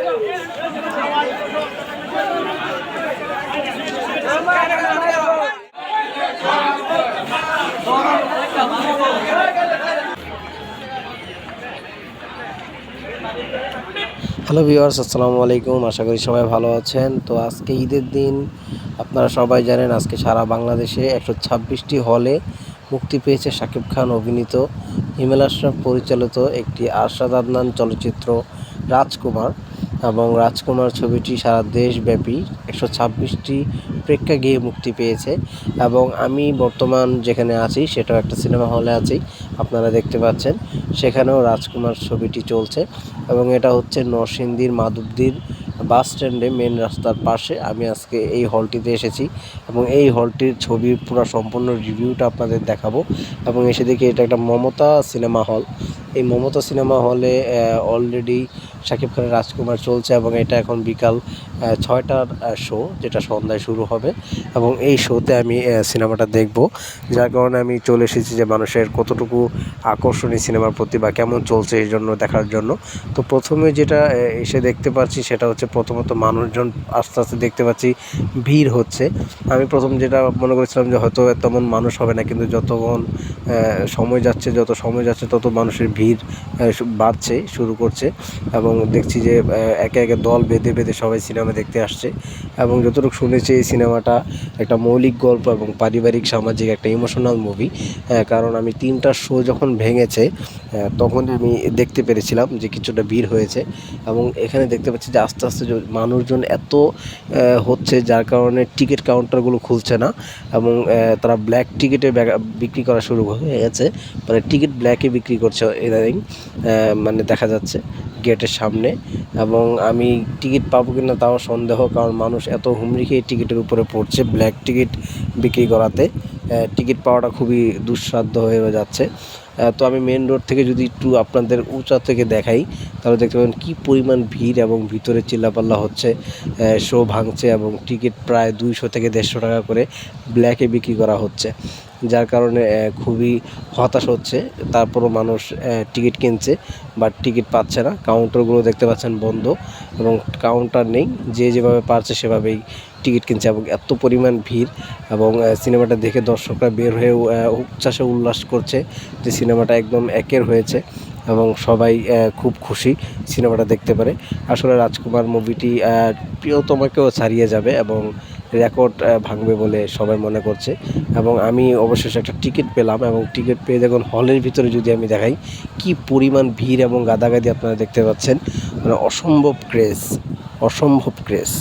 Hello viewers আসসালামু আলাইকুম। আশা করি সবাই ভালো আছেন। তো আজকে ঈদের দিন। আপনারা সবাই জানেন আজকে সারা বাংলাদেশে একশো ছাব্বিশটি হলে মুক্তি পেয়েছে শাকিব খান অভিনীত হিমেল আশরাফ পরিচালিত একটি আরশাদ আদনান চলচ্চিত্র রাজকুমার। এবং রাজকুমার ছবিটি সারা দেশব্যাপী একশো ছাব্বিশটি প্রেক্ষাগৃহে মুক্তি পেয়েছে। এবং আমি বর্তমান যেখানে আছি, সেটাও একটা সিনেমা হলে আছি, আপনারা দেখতে পাচ্ছেন। সেখানেও রাজকুমার ছবিটি চলছে এবং এটা হচ্ছে নরসিংদীর মাধবদীর বাস স্ট্যান্ডে মেন রাস্তার পাশে। আমি আজকে এই হলটিতে এসেছি এবং এই হলটির ছবির পুরো সম্পূর্ণ রিভিউটা আপনাদের দেখাবো। এবং এসে দেখি এটা একটা মমতা সিনেমা হল। এই মমতা সিনেমা হলে অলরেডি শাকিব খানের রাজকুমার চলছে এবং এটা এখন বিকাল ছয়টার শো যেটা সন্ধ্যায় শুরু হবে। এবং এই শোতে আমি সিনেমাটা দেখব। যার কারণে আমি চলে এসেছি যে মানুষের কতটুকু আকর্ষণীয় সিনেমার প্রতি বা কেমন চলছে এই জন্য, দেখার জন্য। তো প্রথমে যেটা এসে দেখতে পাচ্ছি সেটা হচ্ছে প্রথমত মানুষজন আস্তে আস্তে দেখতে পাচ্ছি ভিড় হচ্ছে। আমি প্রথম যেটা মনে করেছিলাম যে হয়তো তেমন মানুষ হবে না, কিন্তু যতক্ষণ সময় যাচ্ছে, যত সময় যাচ্ছে, তত মানুষের ভিড় বাড়ছে, শুরু করছে এবং দেখছি যে একে একে দল বেঁধে বেঁধে সবাই সিনেমা দেখতে আসছে এবং যতটুকু শুনেছি এই সিনেমাটা একটা মৌলিক গল্প এবং পারিবারিক, সামাজিক একটা ইমোশনাল মুভি কারণ আমি তিনটা শো যখন ভেঙেছে তখন আমি দেখতে পেরেছিলাম যে কিছুটা ভিড় হয়েছে এবং এখানে দেখতে পাচ্ছি যে আস্তে আস্তে মানুষজন এত হচ্ছে যার কারণে টিকিট কাউন্টারগুলো খুলছে না এবং তারা ব্ল্যাক টিকিটে বিক্রি করা শুরু হয়ে গেছে মানে টিকিট ব্ল্যাকে বিক্রি করছে। ইদানিং মানে দেখা যাচ্ছে গেটের সামনে। এবং আমি টিকিট পাবো কিনা তাও সন্দেহ, কারণ মানুষ এত হুমড়ি খেয়ে টিকিটের উপরে পড়ছে ব্ল্যাক টিকিট বিক্রি করাতে। টিকিট পাওয়াটা খুবই দুঃসাধ্য হয়ে যাচ্ছে। তো আমি মেন রোড থেকে যদি একটু আপনাদের উঁচা থেকে দেখাই, তাহলে দেখতে পাবেন কী পরিমাণ ভিড় এবং ভিতরে চিল্লাপাল্লা হচ্ছে। শো ভাঙছে এবং টিকিট প্রায় দুইশো থেকে দেড়শো টাকা করে ব্ল্যাকে বিক্রি করা হচ্ছে। যার কারণে খুবই হতাশ হচ্ছে। তারপরও মানুষ টিকিট কিনছে বাট টিকিট পাচ্ছে না। কাউন্টারগুলো দেখতে পাচ্ছেন বন্ধ এবং কাউন্টার নেই। যে যেভাবে পারছে সেভাবেই টিকিট কিনছে এবং এত পরিমাণ ভিড় এবং সিনেমাটা দেখে দর্শকরা বের হয়ে উচ্ছ্বাসে উল্লাস করছে যে সিনেমাটা একদম একের হয়েছে এবং সবাই খুব খুশি সিনেমাটা দেখতে পারে। আসলে রাজকুমার মুভিটি প্রিয়তমাকেও ছাড়িয়ে যাবে এবং রেকর্ড ভাঙবে বলে সবাই মনে করছে। এবং আমি অবশেষে একটা টিকিট পেলাম এবং টিকিট পেয়ে দেখুন হলের ভিতরে যদি আমি দেখাই, কি পরিমাণ ভিড় এবং গাদাগাদি আপনারা দেখতে পাচ্ছেন। মানে অসম্ভব ক্রেজ অসম্ভব ক্রেজ